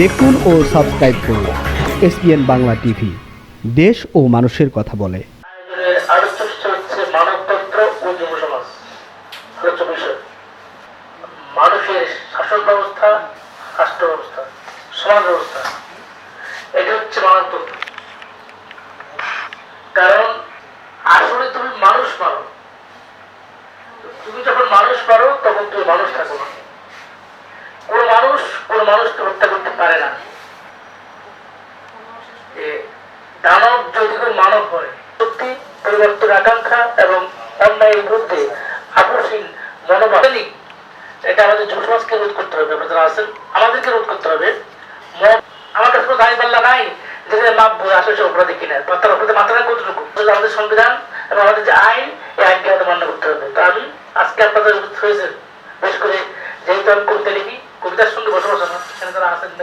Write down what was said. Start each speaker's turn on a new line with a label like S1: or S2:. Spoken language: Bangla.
S1: দেখুন ও সাবস্ক্রাইব করুন। এসপিএন বাংলা টিভি, দেশ ও মানুষের কথা বলে।
S2: ব্যবস্থা এটা হচ্ছে কারণ তুমি মানুষ মারো। তুমি যখন মানুষ তখন তুমি মানুষ থাকো কোন মানুষকে হত্যা করতে পারে না। দানব যদি মানব হয় সত্যি পরিবর্তন আকাঙ্ক্ষা এবং অন্যায়ের বিরুদ্ধে মনোভাব। এটা আমাদের যুব সমাজকে রোধ করতে হবে আপনারা আছেন, আমাদেরকে রোধ করতে হবে। কোনো পাল্লা নাই, যেখানে আসলে অপরাধী কিনা। তার মাত্রা কতটুকু? আমাদের সংবিধান এবং আমাদের যে আইন, এই আইনকে আমাদের মান্য করতে হবে। তো আমি আজকে আপনাদের হয়েছে, বেশ করে যেহেতু আমি কবিতা লিখি, কবিতার সঙ্গে বসবাস আমার সেখানে যারা আছেন